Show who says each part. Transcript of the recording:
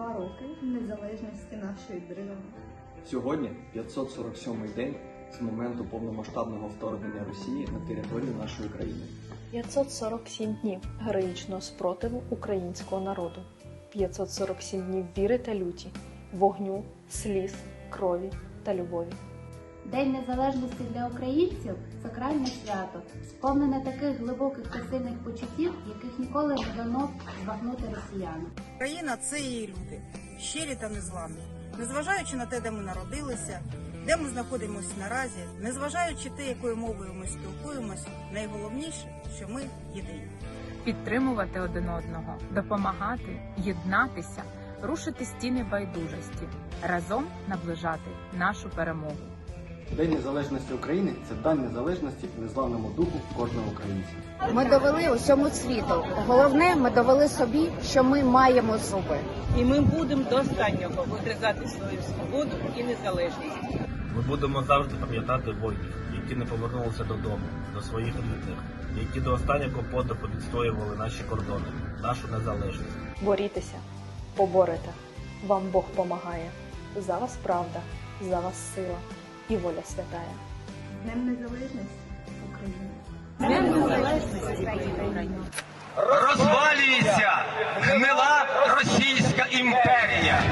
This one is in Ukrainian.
Speaker 1: два роки незалежності нашої держави.
Speaker 2: Сьогодні 547-й день з моменту повномасштабного вторгнення Росії на територію нашої країни.
Speaker 3: 547 днів героїчного спротиву українського народу, 547 днів віри та люті, вогню, сліз, крові та любові.
Speaker 4: День незалежності для українців сакральне свято, сповнене таких глибоких та сильних почуттів, яких ніколи не дано збагнути росіянам.
Speaker 5: Україна це її люди, щирі та незламні. Незважаючи на те, де ми народилися, де ми знаходимося наразі, незважаючи те, якою мовою ми спілкуємось, найголовніше, що ми єдині.
Speaker 6: підтримувати один одного, допомагати, єднатися, рушити стіни байдужості, разом наближати нашу перемогу.
Speaker 2: День незалежності України це дань незалежності незламному духу кожного українця.
Speaker 7: Ми довели усьому світу. Головне, ми довели собі, що ми маємо зуби.
Speaker 8: і ми будемо до останнього вигризати свою свободу і незалежність.
Speaker 9: Ми будемо завжди пам'ятати воїнів, які не повернулися додому, до своїх рідних, які до останнього подиху відстоювали наші кордони, нашу незалежність.
Speaker 3: Борітеся, поборете. Вам Бог помагає. За вас правда, за вас сила і воля святая.
Speaker 1: Днем незалежності України.
Speaker 8: Днем незалежності України.
Speaker 9: Розвалюється гнила Російська імперія.